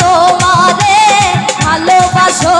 তোমারে ভালোবাসো